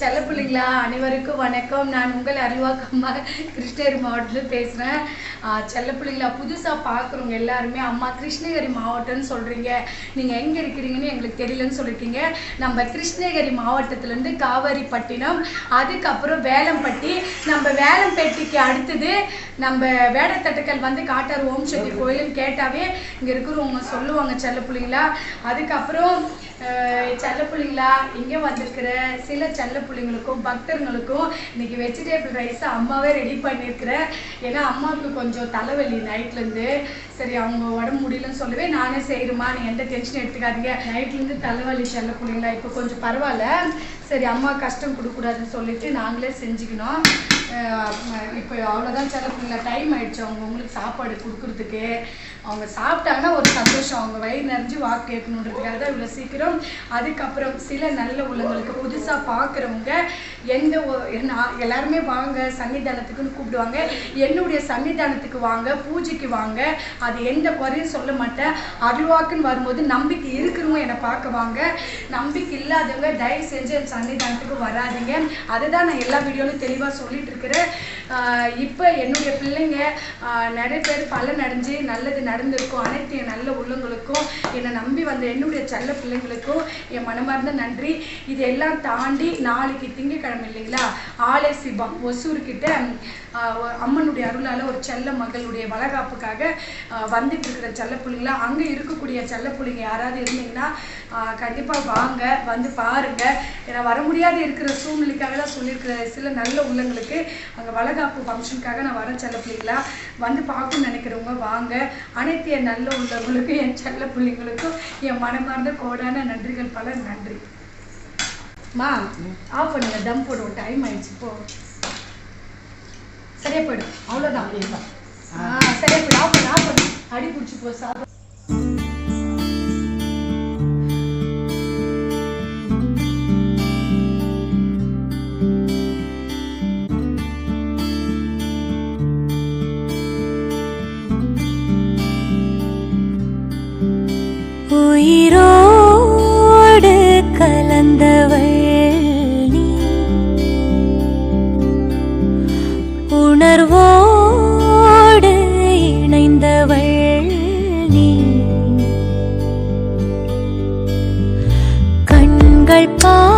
செல்ல பிள்ளைங்களா அனைவருக்கும் வணக்கம். நான் உங்கள் அறிவாக்கம்மா கிருஷ்ணகிரி மாவட்டத்தில் பேசுகிறேன் செல்ல பிள்ளைங்களா புதுசாக பார்க்குறவங்க எல்லாருமே அம்மா கிருஷ்ணகிரி மாவட்டம்னு சொல்கிறீங்க நீங்கள் எங்கே இருக்கிறீங்கன்னு எங்களுக்கு தெரியலன்னு சொல்லியிருக்கீங்க நம்ம கிருஷ்ணகிரி மாவட்டத்துலேருந்து காவேரிப்பட்டினம் அதுக்கப்புறம் வேலம்பட்டி. நம்ம வேலம்பட்டிக்கு அடுத்தது நம்ம வேடத்தட்டுக்கள் வந்து காட்டார் ஓம் சக்தி கோயிலுன்னு கேட்டாவே இங்கே இருக்கிறவங்க சொல்லுவாங்க செல்ல பிள்ளைங்களா. அதுக்கப்புறம் செல்ல பிள்ளைங்களா? இங்கே வந்திருக்கிற சில செல்ல பிள்ளைங்களுக்கும் பக்தர்களுக்கும் இன்னைக்கு வெஜிடேபிள் ரைஸ் அம்மாவே ரெடி பண்ணியிருக்கிறேன் ஏன்னா அம்மாவுக்கு கொஞ்சம் தலைவலி நைட்லேருந்து சரி அவங்க உடம்பு முடியலன்னு சொல்லவே நானே செய்கிறேம்மா நீ எந்த டென்ஷன் எடுத்துக்காதீங்க. நைட்லேருந்து தலைவலி செல்ல பிள்ளைங்களா? இப்போ கொஞ்சம் பரவாயில்ல. சரி அம்மா கஷ்டம் கொடுக்கக்கூடாதுன்னு சொல்லிட்டு நாங்களே செஞ்சுக்கணும். இப்போ அவ்வளோதான் செல்ல பிள்ளைங்களா? டைம் ஆயிடுச்சு. அவங்க உங்களுக்கு சாப்பாடு கொடுக்குறதுக்கு. அவங்க சாப்பிட்டாங்கன்னா ஒரு சந்தோஷம். அவங்க வயிறு நிறைஞ்சு வாக்கு கேட்கணுன்றதுக்காக தான் இவ்வளோ சீக்கிரம். அதுக்கப்புறம் சில நல்ல உள்ளங்களுக்கு புதுசாக பார்க்குறவங்க எந்த நான் எல்லாருமே வாங்க சன்னிதானத்துக்குன்னு கூப்பிடுவாங்க. என்னுடைய சன்னிதானத்துக்கு வாங்க பூஜைக்கு வாங்க. அது எந்த குறையும் சொல்ல மாட்டேன். அருள்வாக்குன்னு வரும்போது நம்பிக்கை இருக்கிறவங்க என்னை பார்க்க வாங்க. நம்பிக்கை இல்லாதவங்க தயவு செஞ்சு என் சன்னிதானத்துக்கு வராதீங்க. அதை தான் நான் எல்லா வீடியோலையும் தெளிவாக சொல்லிட்டு இருக்கிறேன். இப்போ என்னுடைய பிள்ளைங்க நிறைய பேர் பலன் அடைஞ்சு நல்லது நடந்திருக்கும். அனைத்து என் நல்ல உள்ளங்களுக்கும் என்னை நம்பி வந்த என்னுடைய செல்ல பிள்ளைங்களுக்கும் என் மனமார்ந்த நன்றி. இது எல்லாம் தாண்டி நாளைக்கு திங்கட்கிழமை இல்லைங்களா? ஆலே சிவம் ஒசூர்கிட்ட அம்மனுடைய அருளால் ஒரு செல்ல மகளுடைய வளகாப்புக்காக வந்துட்டு இருக்கிற செல்ல பிள்ளைங்களா? அங்கே இருக்கக்கூடிய செல்ல பிள்ளைங்க யாராவது இருந்தீங்கன்னா ஆஹ் கண்டிப்பா வாங்க வந்து பாருங்க. ஏன்னா வர முடியாத இருக்கிற சூழ்நிலைக்காக தான் சொல்லியிருக்கிற சில நல்ல உள்ளங்களுக்கு அங்கே வளகாப்பு ஃபங்க்ஷனுக்காக நான் வரேன் செல்ல பிள்ளைங்களா வந்து பார்க்கணும்னு நினைக்கிறவங்க வாங்க. அனைத்து என் நல்ல உள்ளவங்களுக்கும் என் செல்ல பிள்ளைங்களுக்கும் என் மனமார்ந்த கோடான நன்றிகள் பல. நன்றி. மா ஆஃப் பண்ணுங்க. தம் போடுவோம். டைம் ஆயிடுச்சு. போ. சரியா போயிடும். அவ்வளோதான் ஆ சரியா போயிடும். ஆஃப் பண்ணு ஆஃப் பண்ணு. அடி பிடிச்சி போ சாப்பிட. கலந்தவள் நீ. உணர்வோடு இணைந்தவள் நீ. கண்கள் பா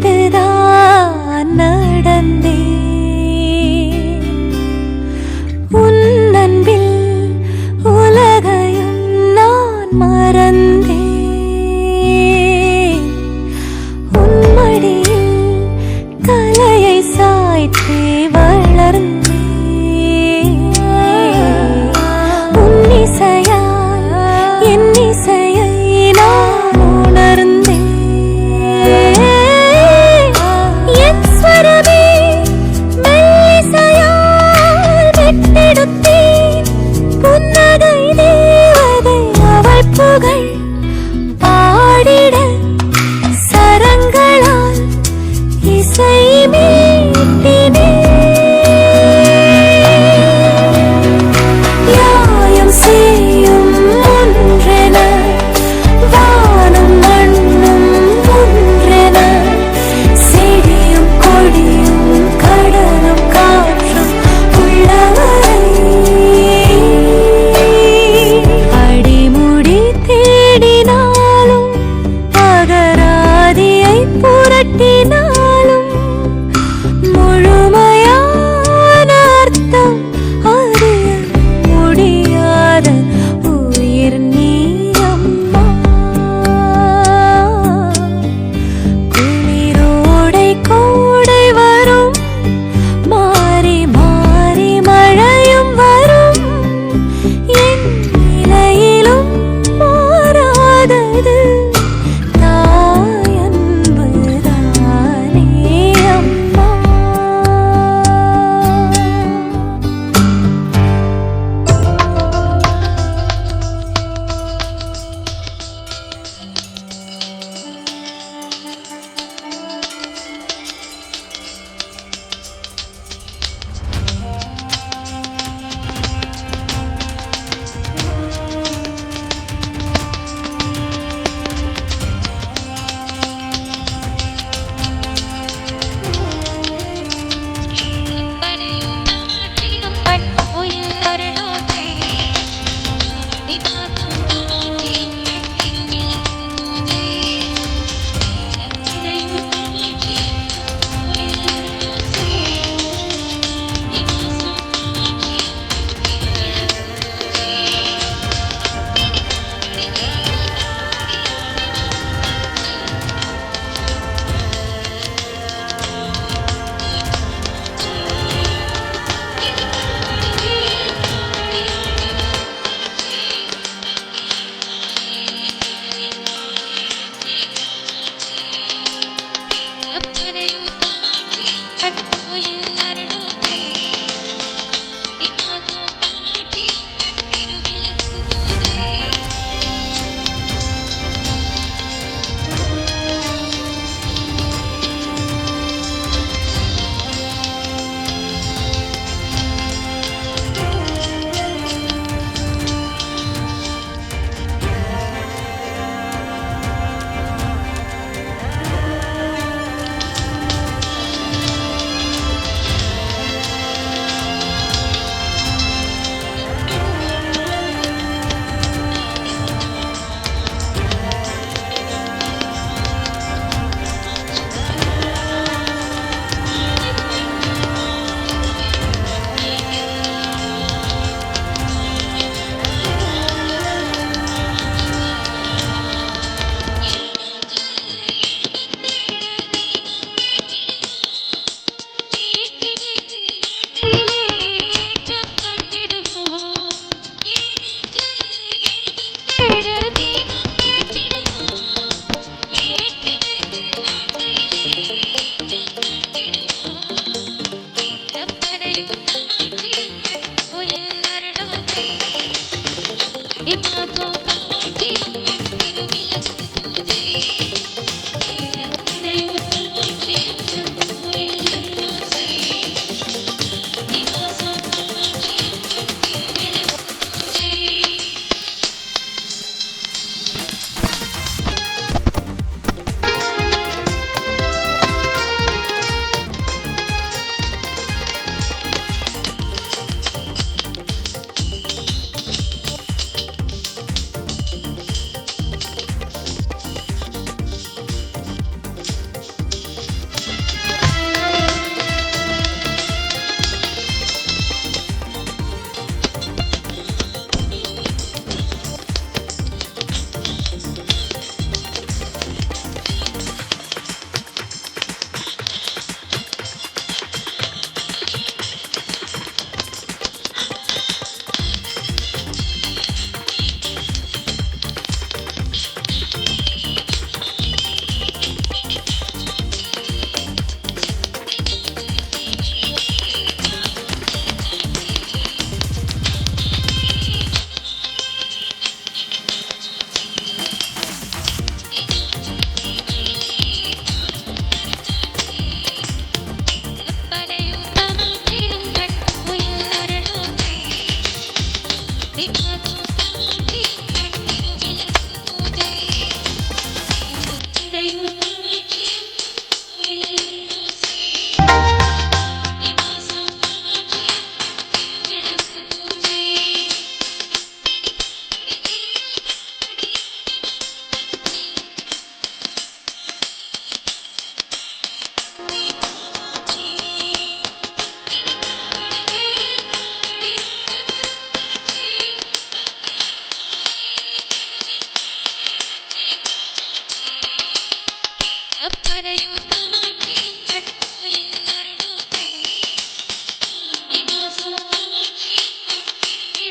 得到。